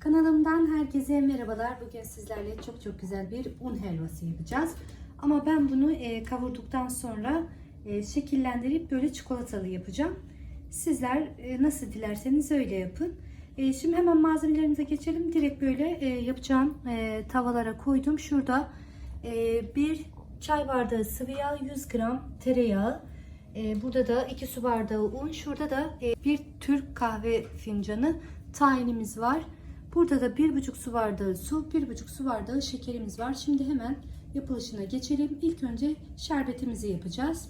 Kanalımdan herkese merhabalar. Bugün sizlerle çok çok güzel bir un helvası yapacağız. Ama ben bunu e, kavurduktan sonra e, şekillendirip böyle çikolatalı yapacağım. Sizler e, nasıl dilerseniz öyle yapın. Şimdi hemen malzemelerimize geçelim. Direkt böyle yapacağım tavalara koydum. Şurada bir çay bardağı sıvı yağ, 100 gram tereyağı, burada da 2 su bardağı un. Şurada da bir Türk kahve fincanı tahinimiz var. Burada da 1,5 su bardağı su, 1,5 su bardağı şekerimiz var. Şimdi hemen yapılışına geçelim. İlk önce şerbetimizi yapacağız.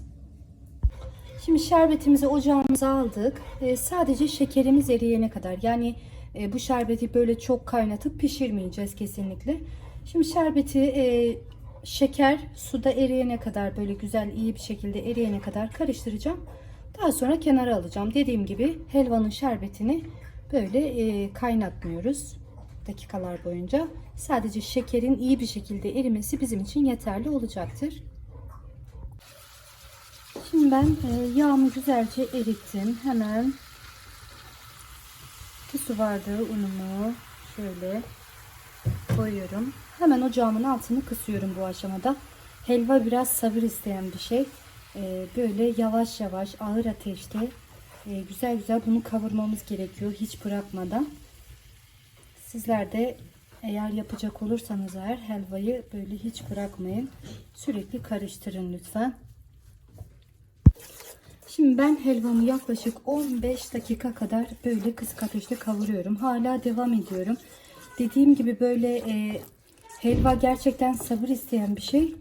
Şimdi şerbetimizi ocağımıza aldık. E, sadece şekerimiz eriyene kadar. Yani e, bu şerbeti böyle çok kaynatıp pişirmeyeceğiz kesinlikle. Şimdi şerbeti e, şeker suda eriyene kadar böyle güzel iyi bir şekilde eriyene kadar karıştıracağım. Daha sonra kenara alacağım. Dediğim gibi helvanın şerbetini böyle e, kaynatmıyoruz dakikalar boyunca. Sadece şekerin iyi bir şekilde erimesi bizim için yeterli olacaktır. Şimdi ben e, yağımı güzelce erittim. Hemen 2 su bardağı unumu şöyle koyuyorum. Hemen ocağımın altını kısıyorum bu aşamada. Helva biraz sabır isteyen bir şey. E, böyle yavaş yavaş ağır ateşte e, güzel güzel bunu kavurmamız gerekiyor hiç bırakmadan. Sizler de eğer yapacak olursanız eğer helvayı böyle hiç bırakmayın. Sürekli karıştırın lütfen. Şimdi ben helvamı yaklaşık 15 dakika kadar böyle kısık ateşte kavuruyorum. Hala devam ediyorum. Dediğim gibi böyle e, helva gerçekten sabır isteyen bir şey.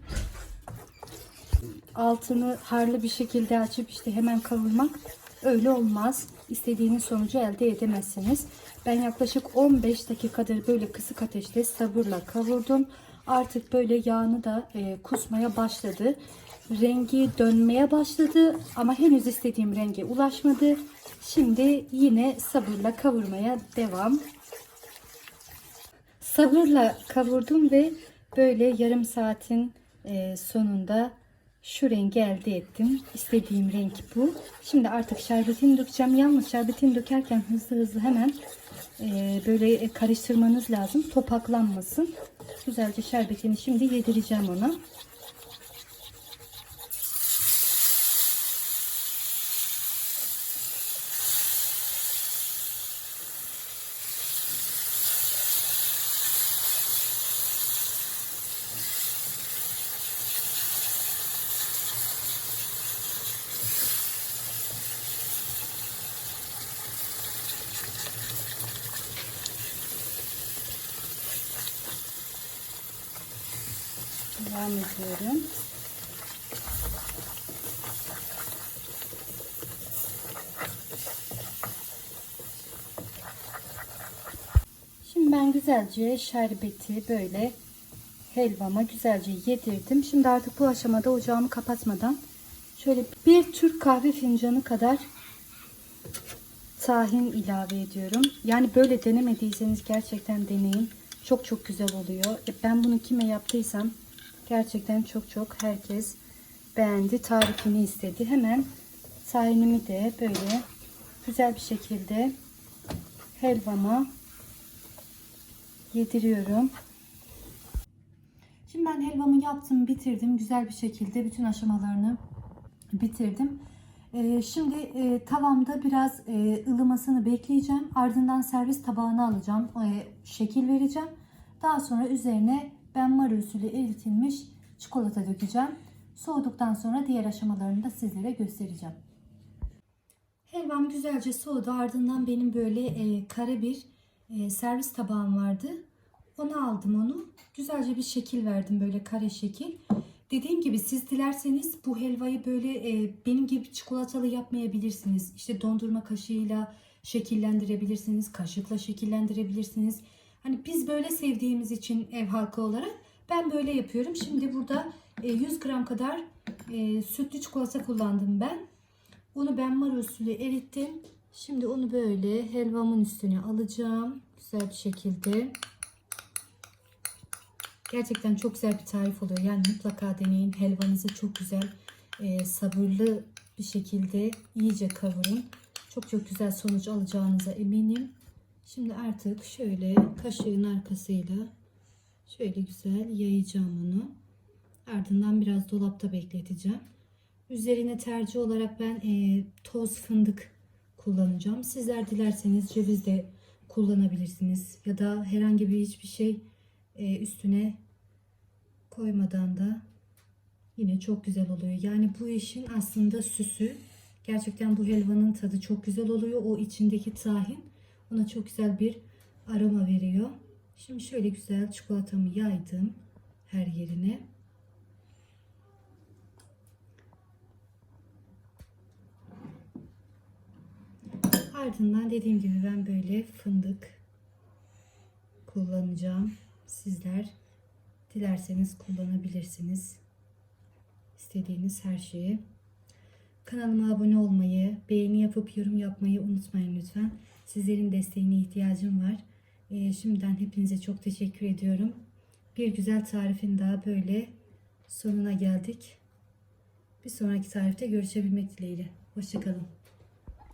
Altını harlı bir şekilde açıp işte hemen kavurmak öyle olmaz. İstediğiniz sonucu elde edemezsiniz. Ben yaklaşık 15 dakikadır böyle kısık ateşte sabırla kavurdum. Artık böyle yağını da e, kusmaya başladı. Rengi dönmeye başladı ama henüz istediğim renge ulaşmadı. Şimdi yine sabırla kavurmaya devam. Sabırla kavurdum ve böyle yarım saatin e, sonunda şu rengi elde ettim. İstediğim renk bu. Şimdi artık şerbetini dökeceğim. Yalnız şerbetini dökerken hızlı hızlı hemen e, böyle karıştırmanız lazım. Topaklanmasın. Güzelce şerbetini şimdi yedireceğim ona. Devam ediyorum. Şimdi ben güzelce şerbeti böyle helvama güzelce yedirdim. Şimdi artık bu aşamada ocağımı kapatmadan şöyle bir Türk kahve fincanı kadar tahin ilave ediyorum. Yani böyle denemediyseniz gerçekten deneyin. Çok çok güzel oluyor. E, Ben bunu kime yaptıysam gerçekten çok çok herkes beğendi. Tarifini istedi. Hemen tahinimi de böyle güzel bir şekilde helvama yediriyorum. Şimdi ben helvamı yaptım, bitirdim. Güzel bir şekilde bütün aşamalarını bitirdim. Ee, şimdi e, tavamda biraz e, ılımasını bekleyeceğim. Ardından servis tabağına alacağım. E, şekil vereceğim. Daha sonra üzerine benmari usulü eritilmiş çikolata dökeceğim. Soğuduktan sonra diğer aşamalarını da sizlere göstereceğim. Helvam güzelce soğudu. Ardından benim böyle e, kare bir e, servis tabağım vardı. Onu aldım onu. Güzelce bir şekil verdim böyle kare şekil. Dediğim gibi siz dilerseniz bu helvayı böyle e, benim gibi çikolatalı yapmayabilirsiniz. İşte dondurma kaşığıyla şekillendirebilirsiniz. Kaşıkla şekillendirebilirsiniz. Hani biz böyle sevdiğimiz için ev halkı olarak ben böyle yapıyorum. Şimdi burada e, 100 gram kadar e, sütlü çikolata kullandım ben. Onu ben mar usulü erittim. Şimdi onu böyle helvamın üstüne alacağım. Güzel bir şekilde. Gerçekten çok güzel bir tarif oluyor. Yani mutlaka deneyin. Helvanızı çok güzel e, sabırlı bir şekilde iyice kavurun. Çok çok güzel sonuç alacağınıza eminim. Şimdi artık şöyle kaşığın arkasıyla şöyle güzel yayacağım onu. Ardından biraz dolapta bekleteceğim. Üzerine tercih olarak ben e, toz fındık kullanacağım. Sizler dilerseniz ceviz de kullanabilirsiniz. Ya da herhangi bir hiçbir şey e, üstüne koymadan da yine çok güzel oluyor. Yani bu işin aslında süsü. Gerçekten bu helvanın tadı çok güzel oluyor. O içindeki tahin ona çok güzel bir aroma veriyor. Şimdi şöyle güzel çikolatamı yaydım her yerine. Ardından dediğim gibi ben böyle fındık kullanacağım. Sizler dilerseniz kullanabilirsiniz. İstediğiniz her şeyi. Kanalıma abone olmayı, beğeni yapıp yorum yapmayı unutmayın lütfen. Sizlerin desteğine ihtiyacım var. Ee, şimdiden hepinize çok teşekkür ediyorum. Bir güzel tarifin daha böyle sonuna geldik. Bir sonraki tarifte görüşebilmek dileğiyle. Hoşçakalın.